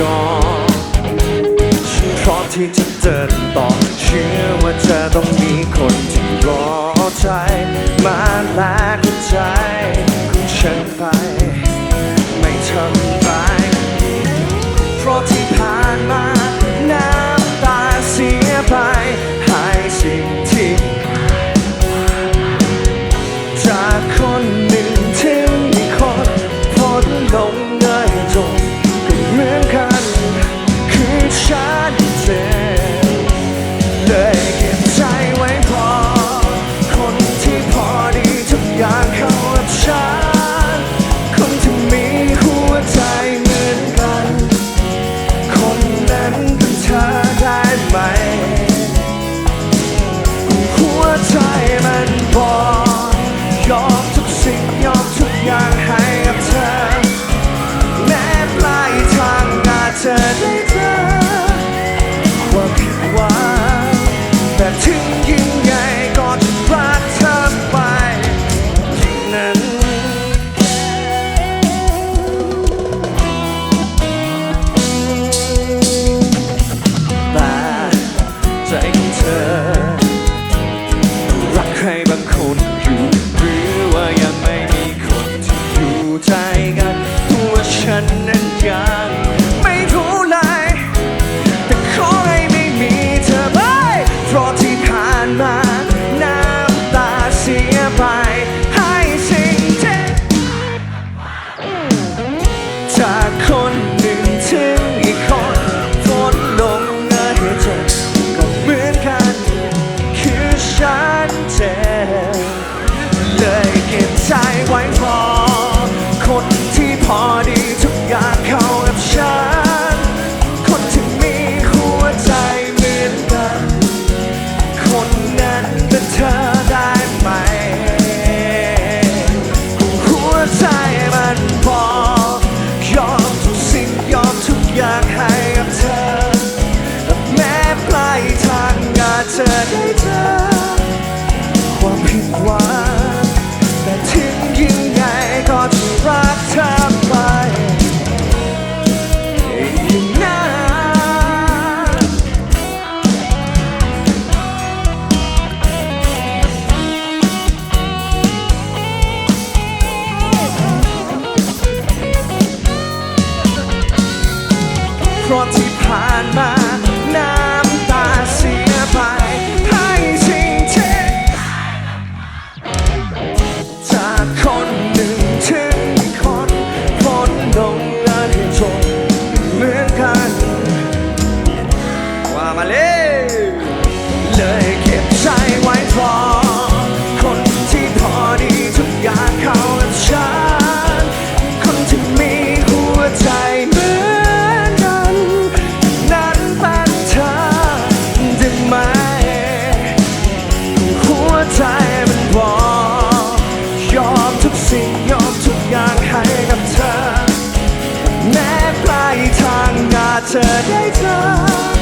ยอมฉันพร้อมที่จะเดินต่อ เชื่อว่าจะต้องมีคนที่รอใจ มาและเใจของฉัน เธอได้เจอความผิดหวังแต่ทิ้งยังไงก็จะรักเธอไปอีกนานเพราะที่ผ่านมา คนหนึ่งถึงคนคนลงงานให้เหมือนกันมาเลย Terminator